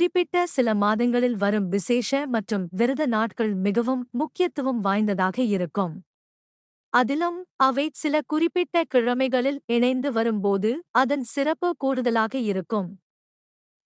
குறிப்பிட்ட சில மாதங்களில் வரும் விசேஷ மற்றும் விரத நாட்கள் மிகவும் முக்கியத்துவம் வாய்ந்ததாக இருக்கும். அதிலும் அவை சில குறிப்பிட்ட கிழமைகளில் இணைந்து வரும்போது அதன் சிறப்பு கூடுதலாக இருக்கும்.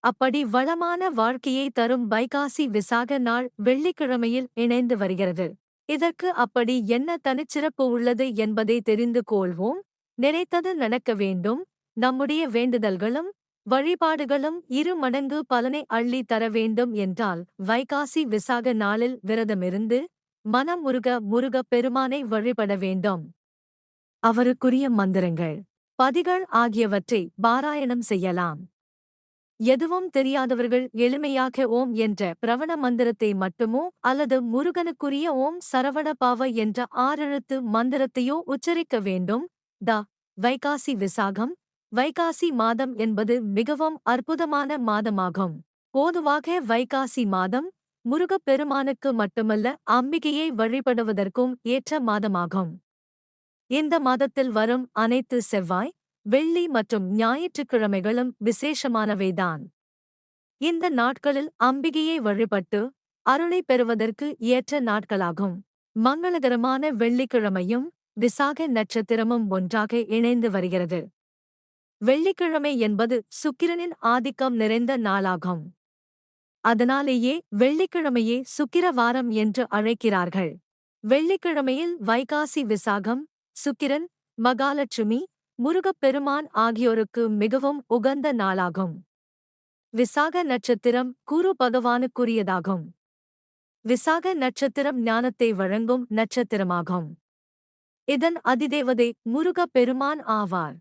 அப்படி வளமான வாழ்க்கையை தரும் வைகாசி விசாக நாள் வெள்ளிக்கிழமையில் இணைந்து வருகிறது. இதற்கு அப்படி என்ன தனிச்சிறப்பு உள்ளது என்பதை தெரிந்து கொள்வோம். நினைத்தது நடக்க வேண்டும். நம்முடைய வேண்டுதல்களும் வழிபாடுகளும் இரு மடங்கு பலனை அள்ளி தர வேண்டும் என்றால் வைகாசி விசாக நாளில் விரதமிருந்து மனம் முருக முருக பெருமானை வழிபட வேண்டும். அவருக்குரிய மந்திரங்கள். பதிகள் ஆகியவற்றை பாராயணம் செய்யலாம். எதுவும் தெரியாதவர்கள் எளிமையாக ஓம் என்ற பிரவண மந்திரத்தை மட்டுமோ அல்லது முருகனுக்குரிய ஓம் சரவண பாவ என்ற ஆறெழுத்து மந்திரத்தையோ உச்சரிக்க வேண்டும். த. வைகாசி விசாகம் வைகாசி மாதம் என்பது மிகவும் அற்புதமான மாதமாகும். பொதுவாக வைகாசி மாதம் முருகப் பெருமானுக்கு மட்டுமல்ல அம்பிகையை வழிபடுவதற்கும் ஏற்ற மாதமாகும். இந்த மாதத்தில் வரும் அனைத்து செவ்வாய் வெள்ளி மற்றும் ஞாயிற்றுக்கிழமைகளும் விசேஷமானவைதான். இந்த நாட்களில் அம்பிகையை வழிபட்டு அருளை பெறுவதற்கு ஏற்ற நாட்களாகும். மங்களகரமான வெள்ளிக்கிழமையும் விசாக நட்சத்திரமும் ஒன்றாக இணைந்து வருகிறது. வெள்ளிக்கிழமை என்பது சுக்கிரனின் ஆதிக்கம் நிறைந்த நாளாகும். அதனாலேயே வெள்ளிக்கிழமையே சுக்கிரவாரம் என்று அழைக்கிறார்கள். வெள்ளிக்கிழமையில் வைகாசி விசாகம் சுக்கிரன் மகாலட்சுமி முருகப்பெருமான் ஆகியோருக்கு மிகவும் உகந்த நாளாகும். விசாக நட்சத்திரம் குரு பகவானுக்குரியதாகும். விசாக நட்சத்திரம் ஞானத்தை வழங்கும் நட்சத்திரமாகும். இதன் அதிதேவதை முருகப்பெருமான் ஆவார்.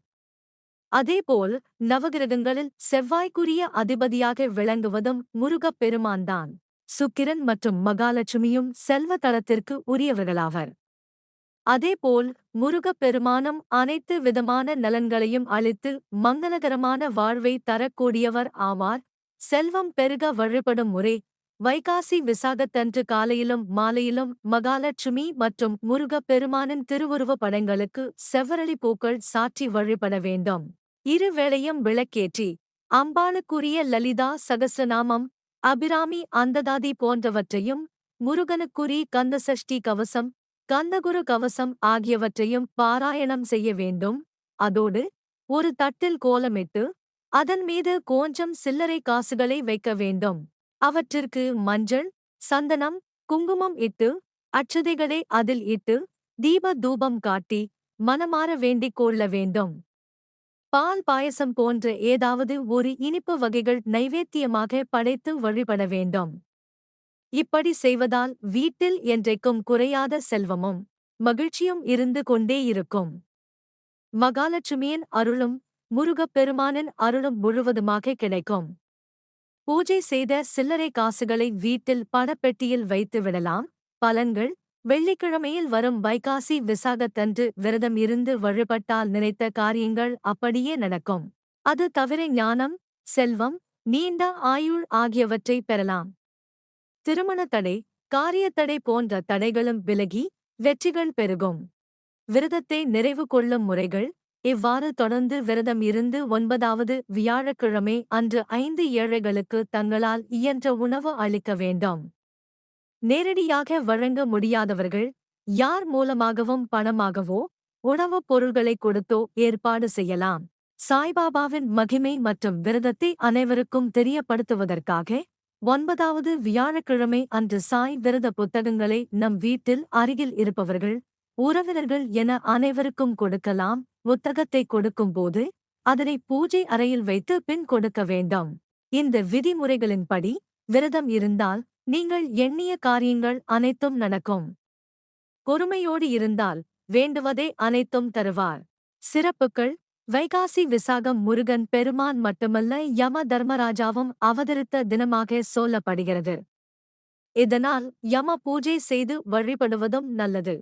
அதேபோல் நவகிரகங்களில் செவ்வாய்க்குரிய அதிபதியாக விளங்குவதும் முருகப் பெருமான்தான். சுக்கிரன் மற்றும் மகாலட்சுமியும் செல்வ தளத்திற்கு உரியவர்களாவர். அதேபோல் முருகப் பெருமானும் அனைத்து விதமான நலன்களையும் அளித்து மங்களகரமான வாழ்வை தரக்கூடியவர் ஆவார். செல்வம் பெருக வழிபடும் முறை வைகாசி விசாகத்தன்று காலையிலும் மாலையிலும் மகாலட்சுமி மற்றும் முருகப் பெருமானின் திருவுருவ படங்களுக்கு செவ்வரளி பூக்கள் சாற்றி வழிபட வேண்டும். இருவேளையும் விளக்கேற்றி அம்பாளுக்குரிய லலிதா சகஸ்ரநாமம் அபிராமி அந்ததாதி போன்றவற்றையும் முருகனுக்குரி கந்தசஷ்டி கவசம் கந்தகுரு கவசம் ஆகியவற்றையும் பாராயணம் செய்ய வேண்டும். அதோடு ஒரு தட்டில் கோலமிட்டு அதன் மீது கொஞ்சம் சில்லறை காசுகளை வைக்க வேண்டும். அவற்றிற்கு மஞ்சள் சந்தனம் குங்குமம் இட்டு அட்சதைகளை அதில் இட்டு தீப தூபம் காட்டி மனமாற வேண்டிக் கொள்ள வேண்டும். பால் பாயசம் போன்ற ஏதாவது ஒரு இனிப்பு வகைகள் நைவேத்தியமாக படைத்து வழிபட வேண்டும். இப்படி செய்வதால் வீட்டில் என்றைக்கும் குறையாத செல்வமும் மகிழ்ச்சியும் இருந்து கொண்டே இருக்கும். மகாலட்சுமியின் அருளும் முருகப் பெருமானின் அருளும் முழுவதுமாக கிடைக்கும். பூஜை செய்த சில்லறை காசுகளை வீட்டில் பணப்பெட்டியில் வைத்து விடலாம். பலன்கள் வெள்ளிக்கிழமையில் வரும் வைகாசி விசாகத்தன்று விரதம் இருந்து வழிபட்டால் நினைத்த காரியங்கள் அப்படியே நடக்கும். அது தவிர ஞானம் செல்வம் நீண்ட ஆயுள் ஆகியவற்றை பெறலாம். திருமண தடை காரியத்தடை போன்ற தடைகளும் விலகி வெற்றிகள் பெருகும். விரதத்தை நிறைவு கொள்ளும் முறைகள் இவ்வாறு தொடர்ந்து விரதம் இருந்து ஒன்பதாவது வியாழக்கிழமை அன்று ஐந்து ஏழைகளுக்கு தங்களால் இயன்ற உணவு அளிக்க வேண்டும். நேரடியாக வழங்க முடியாதவர்கள் யார் மூலமாகவும் பணமாகவோ உணவுப் பொருள்களை கொடுத்தோ ஏற்பாடு செய்யலாம். சாய்பாபாவின் மகிமை மற்றும் விரதத்தை அனைவருக்கும் தெரியப்படுத்துவதற்காக ஒன்பதாவது வியாழக்கிழமை அன்று சாய் விரத புத்தகங்களை நம் வீட்டில் அருகில் இருப்பவர்கள் உறவினர்கள் என அனைவருக்கும் கொடுக்கலாம். புத்தகத்தை கொடுக்கும்போது அதனை பூஜை அறையில் வைத்து பின் கொடுக்க வேண்டும். இந்த விதிமுறைகளின்படி விரதம் இருந்தால் நீங்கள் எண்ணிய காரியங்கள் அனைத்தும் நடக்கும். பொறுமையோடு இருந்தால் வேண்டுவதே அனைத்தும் தருவார். சிறப்புகள். வைகாசி விசாகம் முருகன் பெருமான் மட்டுமல்ல யம தர்மராஜாவும் அவதரித்த தினமாக சொல்லப்படுகிறது. இதனால் யம பூஜை செய்து வழிபடுவதும் நல்லது.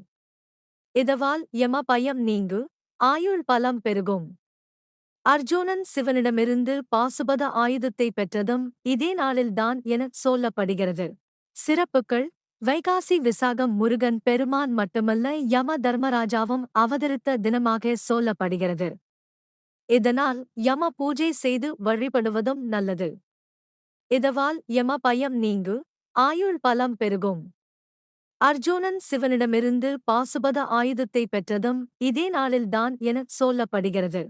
இதவால் யம பயம் நீங்கு. ஆயுள் பலம் பெருகும். அர்ஜுனன் சிவனிடமிருந்து பாசுபத ஆயுதத்தை பெற்றதும் இதே நாளில்தான் என சொல்லப்படுகிறது. சிறப்புகள் வைகாசி விசாகம் முருகன் பெருமான் மட்டுமல்ல யம தர்மராஜாவும் அவதரித்த தினமாக சொல்லப்படுகிறது. இதனால் யம பூஜை செய்து வழிபடுவதும் நல்லது. இதவால் யம பயம் நீங்கு ஆயுள் பலம் பெருகும். அர்ஜுனன் சிவனிடமிருந்து பாசுபத ஆயுதத்தை பெற்றதும் இதே நாளில்தான் என சொல்லப்படுகிறது.